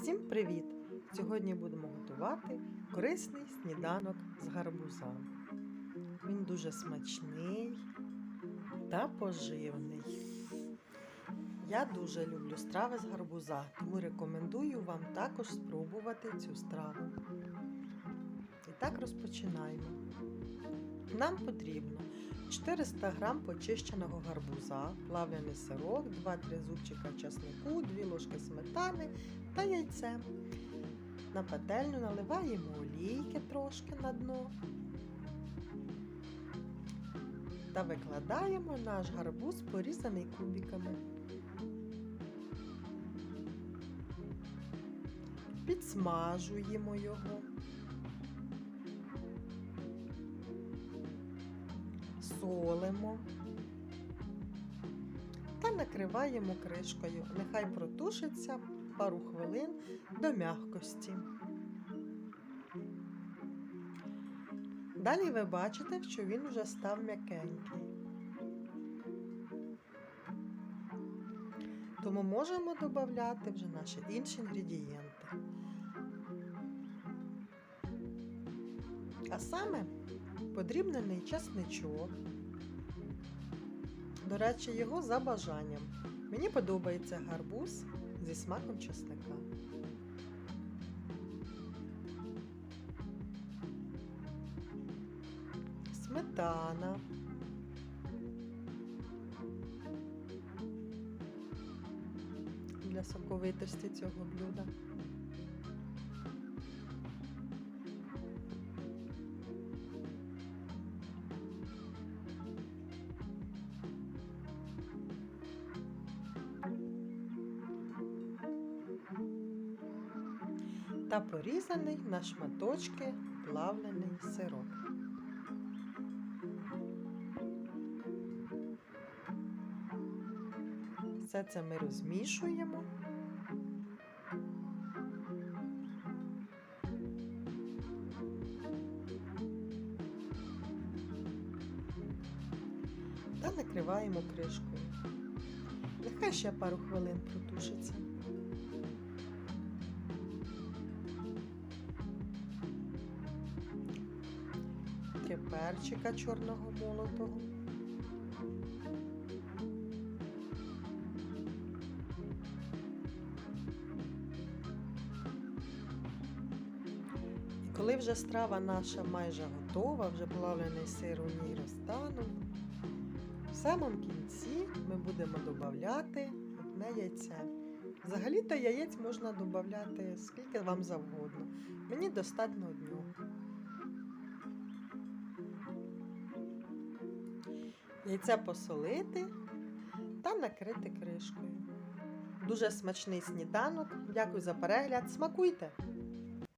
Всім привіт! Сьогодні будемо готувати корисний сніданок з гарбуза. Він дуже смачний та поживний. Я дуже люблю страви з гарбуза, тому рекомендую вам також спробувати цю страву. І так розпочинаємо. Нам потрібно 400 г почищеного гарбуза, плавлений сирок, 2-3 зубчика часнику, 2 ложки сметани та яйце. На пательню наливаємо олійки трошки на дно та викладаємо наш гарбуз порізаний кубиками. Підсмажуємо його. Солимо та накриваємо кришкою. Нехай протушиться пару хвилин до м'якості. Далі ви бачите, що він вже став м'якенький. Тому можемо додати вже наші інші інгредієнти. А саме подрібнений часничок. До речі, його за бажанням. Мені подобається гарбуз зі смаком часника. Сметана. Для соковитості цього блюда. Та порізаний на шматочки плавлений сирок. Все це ми розмішуємо. Та накриваємо кришкою. Нехай ще пару хвилин протушиться. Перчика чорного молотого. І коли вже страва наша майже готова, вже плавлений сир у ній розтанув, в самому кінці ми будемо додати одне яйце. Взагалі-то яєць можна додати скільки вам завгодно. Мені достатньо одного. Яйце посолити та накрити кришкою. Дуже смачний сніданок. Дякую за перегляд. Смакуйте!